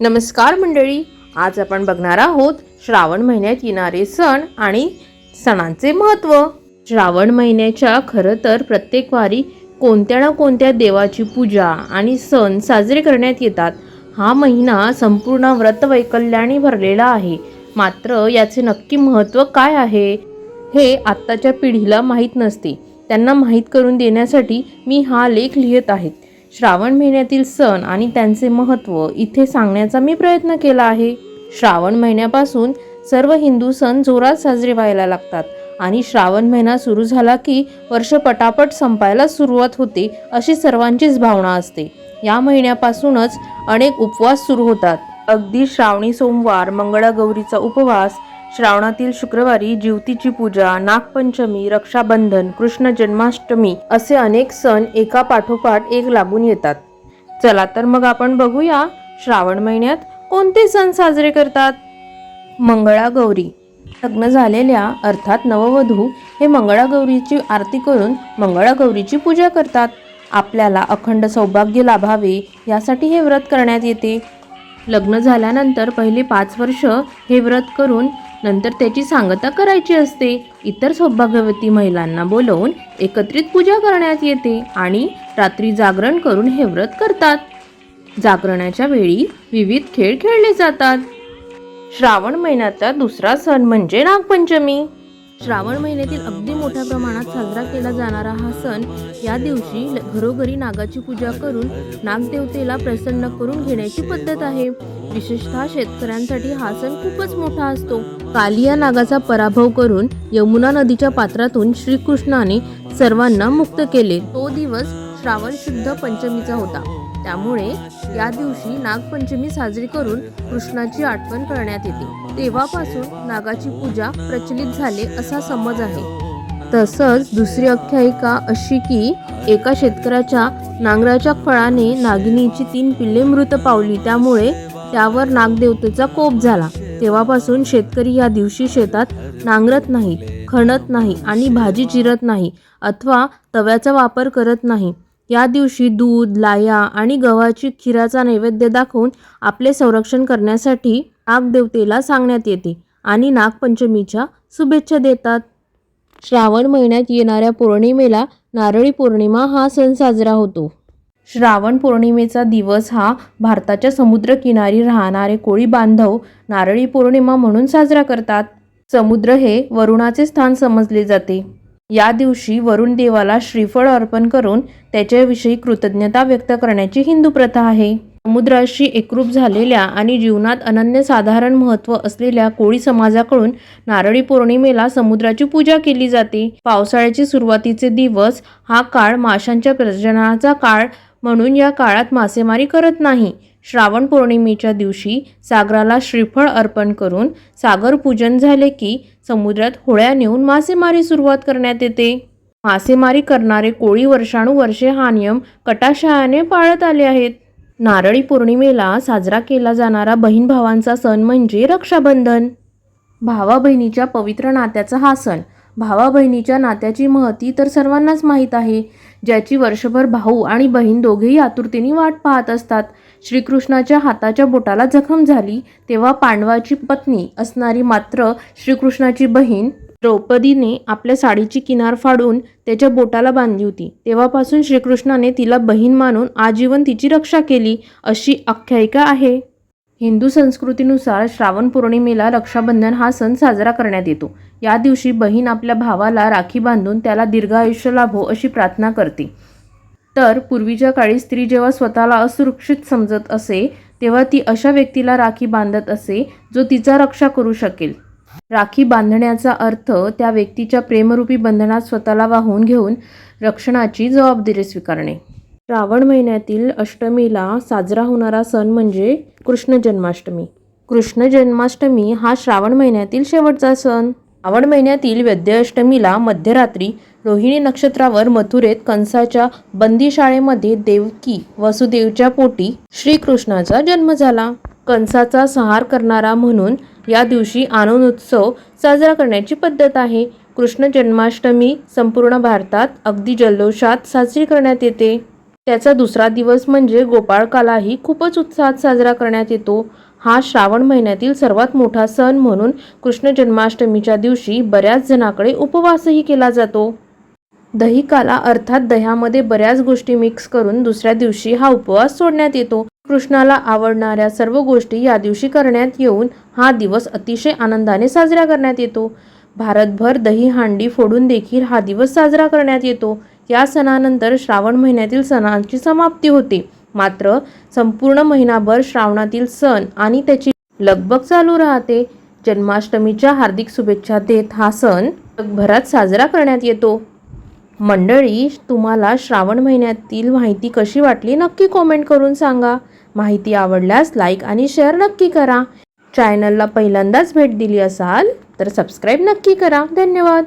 नमस्कार मंडळी आज आपण बघणार आहोत श्रावण महिन्यात येणारे सण आणि सणांचे महत्त्व. श्रावण महिन्याच्या खरं तर प्रत्येक वारी कोणत्या ना कोणत्या देवाची पूजा आणि सण साजरे करण्यात येतात हा महिना संपूर्ण व्रतवैकल्याने भरलेला आहे. मात्र याचे नक्की महत्त्व काय आहे हे आत्ताच्या पिढीला माहीत नसते. त्यांना माहीत करून देण्यासाठी मी हा लेख लिहित आहे. श्रावण महिन्यातील सण आणि त्यांचे महत्त्व इथे सांगण्याचा मी प्रयत्न केला आहे. श्रावण महिन्यापासून सर्व हिंदू सण जोरात साजरे व्हायला लागतात आणि श्रावण महिना सुरू झाला की वर्ष पटापट संपायला सुरुवात होते अशी सर्वांचीच भावना असते. या महिन्यापासूनच अनेक उपवास सुरू होतात. अगदी श्रावणी सोमवार मंगळागौरीचा उपवास श्रावणातील शुक्रवारी जीवतीची पूजा नागपंचमी रक्षाबंधन कृष्ण जन्माष्टमी असे अनेक सण एका पाठोपाठ एक लागून येतात. चला तर मग आपण बघूया श्रावण महिन्यात कोणते सण साजरे करतात? मंगळागौरी लग्न झालेल्या अर्थात नववधू हे मंगळागौरीची आरती करून मंगळागौरीची पूजा करतात. आपल्याला अखंड सौभाग्य लाभावे यासाठी हे व्रत करण्यात येते. लग्न झाल्यानंतर पहिले पाच वर्ष हे व्रत करून नंतर त्याची सांगता करायची असते. इतर सौभाग्यवती महिलांना बोलवून एकत्रित पूजा करण्यात येते आणि रात्री जागरण करून हे व्रत करतात. जागरणाच्या वेळी विविध खेळ खेळले जातात. श्रावण महिन्याचा दुसरा सण म्हणजे नागपंचमी. श्रावण महिन्यातील अगदी मोठ्या प्रमाणात साजरा केला जाणारा हा सण या दिवशी घरोघरी नागाची पूजा करून नागदेवतेला प्रसन्न करून घेण्याची पद्धत आहे. विशेषतः शेतकऱ्यांसाठी हा सण खूपच मोठा असतो. कालिया नागाचा पराभव करून यमुना नदीच्या पात्रातून श्रीकृष्णाने सर्वांना मुक्त केले. तो दिवस श्रावण शुद्ध पंचमीचा होता. त्यामुळे या दिवशी नागपंचमी साजरी करून कृष्णाची आठवण करण्यात येते. तेव्हापासून नागाची पूजा प्रचलित झाले असा समज आहे. तसंच दुसरी आख्यायिका अशी की एका शेतकऱ्याच्या नांगराच्या फळाने नागिनीची तीन पिल्ले मृत पावली. त्यामुळे त्यावर नागदेवतेचा कोप झाला. तेव्हापासून शेतकरी या दिवशी शेतात नांगरत नाही खणत नाही आणि भाजी चिरत नाही अथवा तव्याचा वापर करत नाही. या दिवशी दूध लाया आणि गव्हाची खिराचा नैवेद्य दाखवून आपले संरक्षण करण्यासाठी नागदेवतेला सांगण्यात येते आणि नागपंचमीच्या शुभेच्छा देतात. श्रावण महिन्यात येणाऱ्या पौर्णिमेला नारळी पौर्णिमा हा सण साजरा होतो. श्रावण पौर्णिमेचा दिवस हा भारताच्या समुद्रकिनारी राहणारे कोळी बांधव नारळी पौर्णिमा म्हणून साजरा करतात. समुद्र हे वरुणाचे स्थान समजले जाते. या दिवशी वरुण देवाला श्रीफळ अर्पण करून त्याच्याविषयी कृतज्ञता व्यक्त करण्याची हिंदू प्रथा आहे. समुद्राशी एकरूप झालेल्या आणि जीवनात अनन्यसाधारण महत्त्व असलेल्या कोळी समाजाकडून नारळी पौर्णिमेला समुद्राची पूजा केली जाते. पावसाळ्याचे सुरुवातीचे दिवस हा काळ माशांच्या प्रजननाचा काळ म्हणून या काळात मासेमारी करत नाही. श्रावण पौर्णिमेच्या दिवशी सागराला श्रीफळ अर्पण करून सागर पूजन झाले की समुद्रात होळ्या नेऊन मासेमारी सुरुवात करण्यात येते. मासेमारी करणारे कोळी वर्षानुवर्षे हा नियम कटाशयाने पाळत आले आहेत. नारळी पौर्णिमेला साजरा केला जाणारा बहीण भावांचा सण म्हणजे रक्षाबंधन. भावा बहिणीच्या पवित्र नात्याचा हा सण. भावा बहिणीच्या नात्याची महती तर सर्वांनाच माहीत आहे. ज्याची वर्षभर भाऊ आणि बहीण दोघेही आतुरतेने वाट पाहत असतात. श्रीकृष्णाच्या हाताच्या बोटाला जखम झाली तेव्हा पांडवाची पत्नी असणारी मात्र श्रीकृष्णाची बहीण द्रौपदीने आपल्या साडीची किनार फाडून त्याच्या बोटाला बांधली होती. तेव्हापासून श्रीकृष्णाने तिला बहीण मानून आजीवन तिची रक्षा केली अशी आख्यायिका आहे. हिंदू संस्कृतीनुसार श्रावण पौर्णिमेला रक्षाबंधन हा सण साजरा करण्यात येतो. या दिवशी बहीण आपल्या भावाला राखी बांधून त्याला दीर्घ आयुष्य लाभो अशी प्रार्थना करते. तर पूर्वीच्या काळी स्त्री जेव्हा स्वतःला असुरक्षित समजत असे तेव्हा ती अशा व्यक्तीला राखी बांधत असे जो तिचा रक्षा करू शकेल. राखी बांधण्याचा अर्थ त्या व्यक्तीच्या प्रेमरूपी बंधनात स्वतःला वाहून घेऊन रक्षणाची जबाबदारी स्वीकारणे. श्रावण महिन्यातील अष्टमीला साजरा होणारा सण म्हणजे कृष्ण जन्माष्टमी. कृष्ण जन्माष्टमी हा श्रावण महिन्यातील शेवटचा सण. श्रावण महिन्यातील वैद्य अष्टमीला मध्यरात्री रोहिणी नक्षत्रावर मथुरेत कंसाच्या बंदीशाळेमध्ये देवकी वसुदेवच्या पोटी श्रीकृष्णाचा जन्म झाला. कंसाचा संहार करणारा म्हणून या दिवशी आनंद उत्सव साजरा करण्याची पद्धत आहे. कृष्ण जन्माष्टमी संपूर्ण भारतात अगदी जल्लोषात साजरी करण्यात येते. त्याचा दुसरा दिवस म्हणजे गोपाळकालाही खूपच उत्साहात साजरा करण्यात येतो. हा श्रावण महिन्यातील सर्वात मोठा सण म्हणून कृष्ण जन्माष्टमीच्या दिवशी बऱ्याच जणाकडे उपवासही केला जातो. दहिकाला अर्थात दह्यामध्ये बऱ्याच गोष्टी मिक्स करून दुसऱ्या दिवशी हा उपवास सोडण्यात येतो. कृष्णाला आवडणाऱ्या सर्व गोष्टी या दिवशी करण्यात येऊन हा दिवस अतिशय आनंदाने साजरा करण्यात येतो. भारतभर दही हांडी फोडून देखील हा दिवस साजरा करण्यात येतो. या सणानंतर श्रावण महिन्यातील सणांची समाप्ती होते. मात्र संपूर्ण महिनाभर श्रावणातील सण आणि त्याची लगबग चालू राहते. जन्माष्टमीच्या हार्दिक शुभेच्छा देत हा सण जगभरात साजरा करण्यात येतो. मंडळी तुम्हाला श्रावण महिन्यातील माहिती कशी वाटली नक्की कॉमेंट करून सांगा. माहिती आवडल्यास लाईक आणि शेअर नक्की करा. चॅनलला पहिल्यांदाच भेट दिली असाल तर सबस्क्राईब नक्की करा. धन्यवाद.